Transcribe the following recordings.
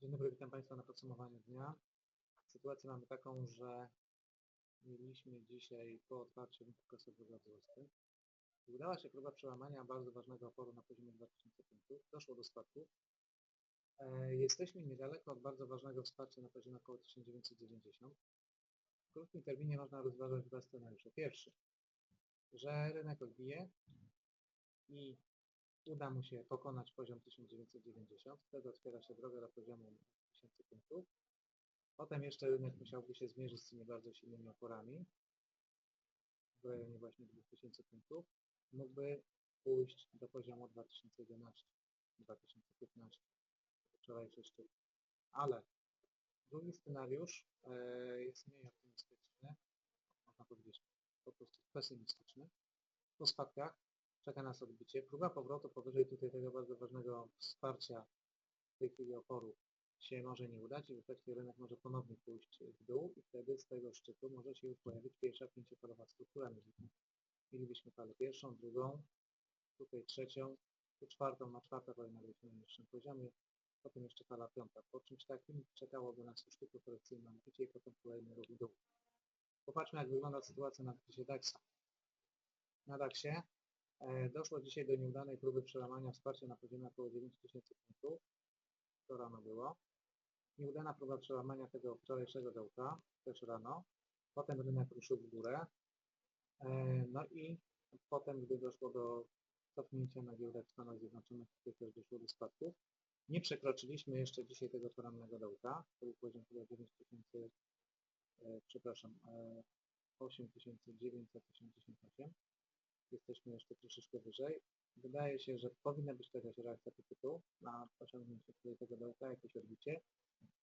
Dzień dobry, witam Państwa na podsumowaniu dnia. Sytuację mamy taką, że mieliśmy dzisiaj po otwarciu rynku kasowego złotych. Udała się próba przełamania bardzo ważnego oporu na poziomie 2000 punktów. Doszło do spadku. E, Jesteśmy niedaleko od bardzo ważnego wsparcia na poziomie około 1990. W krótkim terminie można rozważać dwa scenariusze. Pierwszy, że rynek odbije i uda mu się pokonać poziom 1990, wtedy otwiera się droga do poziomu 1000 punktów. Potem jeszcze rynek musiałby się zmierzyć z tymi bardzo silnymi oporami w rejonie właśnie 2000 punktów. Mógłby pójść do poziomu 2011, 2015, wczorajszy szczyt. Ale drugi scenariusz e, jest mniej optymistyczny, można powiedzieć po prostu pesymistyczny. Po spadkach czeka nas odbicie. Próba powrotu powyżej tutaj tego bardzo ważnego wsparcia w tej chwili oporu się może nie udać i w efekcie rynek może ponownie pójść w dół i wtedy z tego szczytu może się już pojawić pierwsza pięciofalowa struktura. Mieli- Mielibyśmy falę pierwszą, drugą, tutaj trzecią, tu czwartą, na czwarta powinna być na niższym poziomie, potem jeszcze fala piąta. Po czymś takim czekałoby nas już szczytu korekcyjne odbicie i potem kolejny ruch w dół. Popatrzmy jak wygląda sytuacja na wpisie DAX-a. Na DAX-ie Doszło dzisiaj do nieudanej próby przełamania wsparcia na poziomie około 9000 punktów. To rano było. Nieudana próba przełamania tego wczorajszego dołka, też rano. Potem rynek ruszył w górę. E, No i potem, gdy doszło do cofnięcia na giełdach w Stanach Zjednoczonych, tutaj też doszło do spadków. Nie przekroczyliśmy jeszcze dzisiaj tego porannego dołka. To był poziom chyba 9000, e, przepraszam, e, 8988 jesteśmy jeszcze troszeczkę wyżej. Wydaje się, że powinna być jakaś reakcja typu na osiągnięcie tutaj tego dołka, jakieś odbicie.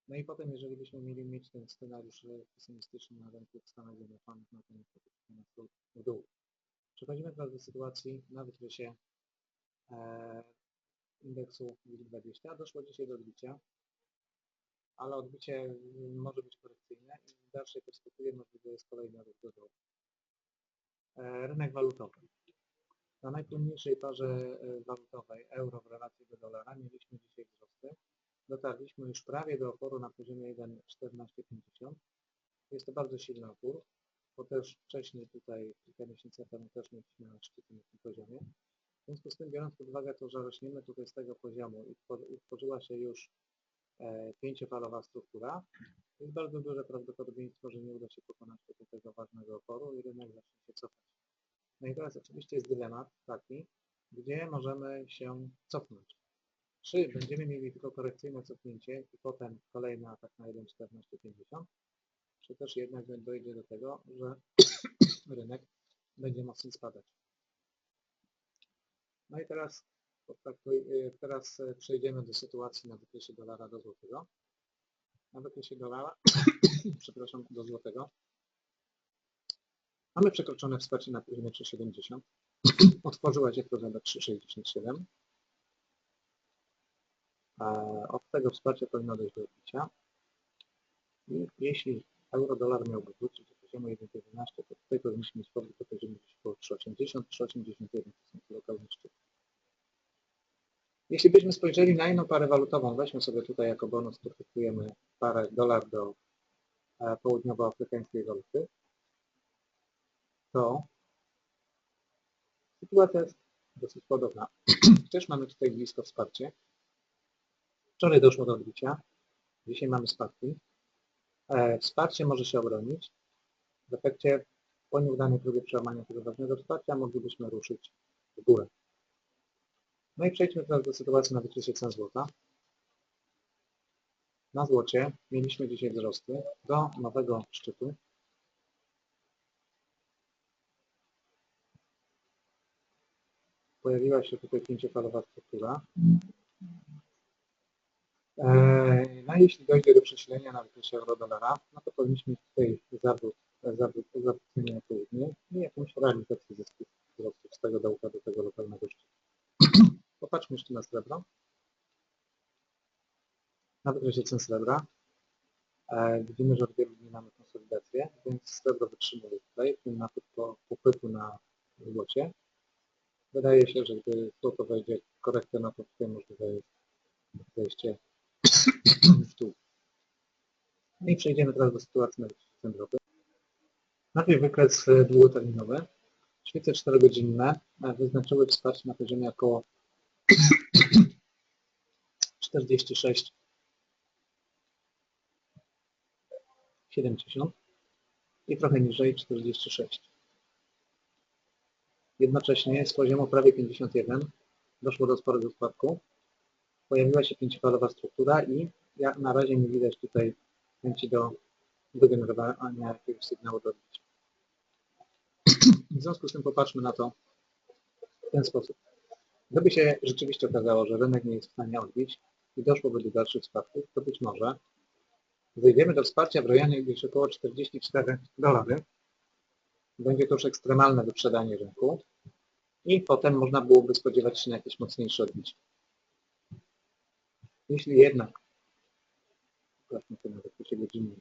No i potem, jeżeli byśmy mieli mieć ten scenariusz pesymistyczny na rynku w Stanach Zjednoczonych, no to nas tu w dół. Przechodzimy teraz do sytuacji na wykresie e, indeksu WIG20. Doszło dzisiaj do odbicia, ale odbicie może być korekcyjne i w dalszej perspektywie możliwy jest kolejny ruch do dołu. E, Rynek walutowy. Na najpłynniejszej parze e, walutowej euro w relacji do dolara mieliśmy dzisiaj wzrosty. Dotarliśmy już prawie do oporu na poziomie 1,1450. Jest to bardzo silny opór, bo też wcześniej tutaj kilka miesięcy temu też mieliśmy na szczycie na tym poziomie. W związku z tym biorąc pod uwagę to, że rośniemy tutaj z tego poziomu i two- utworzyła się już e, pięciofalowa struktura, jest bardzo duże prawdopodobieństwo, że nie uda się pokonać tego ważnego oporu i rynek zacznie się cofać. No i teraz oczywiście jest dylemat taki, gdzie możemy się cofnąć. Czy będziemy mieli tylko korekcyjne cofnięcie i potem kolejny atak na 1,1450, czy też jednak dojdzie do tego, że rynek będzie mocniej spadać. No i teraz, y, teraz e, przejdziemy do sytuacji na wykresie dolara do złotego. Na wykresie dolara, przepraszam, do złotego. Mamy przekroczone wsparcie na poziomie 3,70. Otworzyła się proza 3,67. E, Od tego wsparcia powinno dojść do odbicia. I jeśli euro-dolar miałby wrócić do poziomu 1,11, to tutaj powinniśmy mieć powrót do poziomu gdzieś około 3,80, 3,81 to są lokalne szczyty. Jeśli byśmy spojrzeli na inną parę walutową, weźmy sobie tutaj jako bonus, potraktujemy parę dolar do e, południowoafrykańskiej waluty, to sytuacja jest dosyć podobna. Też mamy tutaj blisko wsparcie. Wczoraj doszło do odbicia, dzisiaj mamy spadki. E, Wsparcie może się obronić. W efekcie po nieudanej próbie przełamania tego ważnego wsparcia moglibyśmy ruszyć w górę. No i przejdźmy teraz do sytuacji na wykresie cen złota. Na złocie mieliśmy dzisiaj wzrosty do nowego szczytu. Pojawiła się tutaj pięciofalowa struktura. Eee, No jeśli dojdzie do przesilenia na wykresie euro-dolara, no to powinniśmy mieć tutaj zawrót, zawrót, zawrócenie na południe i jakąś realizację zysków wzrostów z tego dołka do tego lokalnego szczytu. Popatrzmy jeszcze na srebro. Na wykresie cen srebra e, widzimy, że od wielu dni mamy konsolidację, więc srebro wytrzymuje tutaj, ten napływ po- popytu na złocie. Wydaje się, że gdy złoto wejdzie korektę, no to tutaj możliwe jest wejście w dół. No i przejdziemy teraz do sytuacji na cendrowej. Najpierw wykres e, długoterminowy. Świece 4-godzinne e, wyznaczyły wsparcie na poziomie około 46 70 i trochę niżej 46. Jednocześnie z poziomu prawie 51 doszło do sporego spadku. Pojawiła się pięciofalowa struktura i ja, na razie nie widać tutaj chęci do wygenerowania jakiegoś sygnału do odbicia. W związku z tym popatrzmy na to w ten sposób. Gdyby się rzeczywiście okazało, że rynek nie jest w stanie odbić i doszłoby do dalszych spadków, to być może wyjdziemy do wsparcia w rejonie gdzieś około 44 dolarów. Będzie to już ekstremalne wyprzedanie rynku i potem można byłoby spodziewać się na jakieś mocniejsze odbicie. Jeśli jednak godzinnym,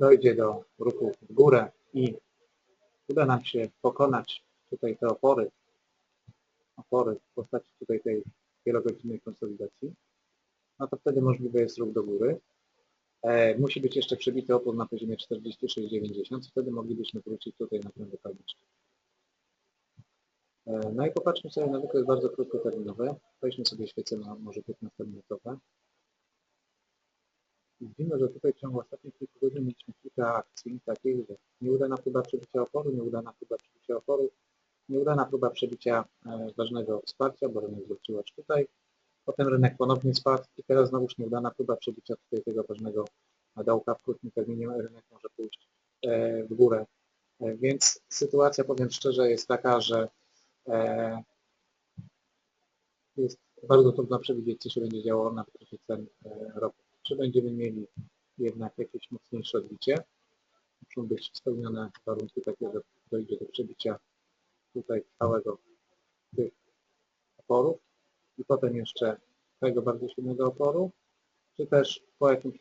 dojdzie do ruchu w górę i uda nam się pokonać tutaj te opory, opory w postaci tutaj tej wielogodzinnej konsolidacji, no to wtedy możliwy jest ruch do góry. E, musi być jeszcze przebity opór na poziomie 46,90, wtedy moglibyśmy wrócić tutaj na trendy palniczki. E, no i popatrzmy sobie na wykres bardzo krótkoterminowy. Weźmy sobie świecę na może 15-minutowe. Widzimy, że tutaj w ciągu ostatnich kilku godzin mieliśmy kilka akcji takich, że nieudana próba przebicia oporu, nieudana próba przebicia oporu, nieudana próba przebicia e, ważnego wsparcia, bo rynek zwrócił aż tutaj. Potem rynek ponownie spadł i teraz znowuż nieudana próba przebicia tutaj tego ważnego dołka w krótkim terminie rynek może pójść e, w górę. E, Więc sytuacja, powiem szczerze, jest taka, że e, jest bardzo trudno przewidzieć, co się będzie działo na wykresie cen ropy. Czy będziemy mieli jednak jakieś mocniejsze odbicie? Muszą być spełnione warunki takie, że dojdzie do przebicia tutaj całego tych oporów i potem jeszcze tego bardzo silnego oporu, czy też po jakimś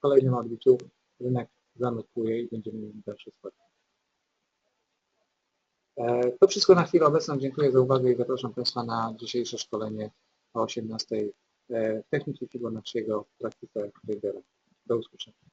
kolejnym odbiciu rynek zanotuje i będziemy mieli dalszy spadek. E, To wszystko na chwilę obecną. Dziękuję za uwagę i zapraszam Państwa na dzisiejsze szkolenie o 18:00 e, techniki Fibonacciego w praktyce tradera. Do usłyszenia.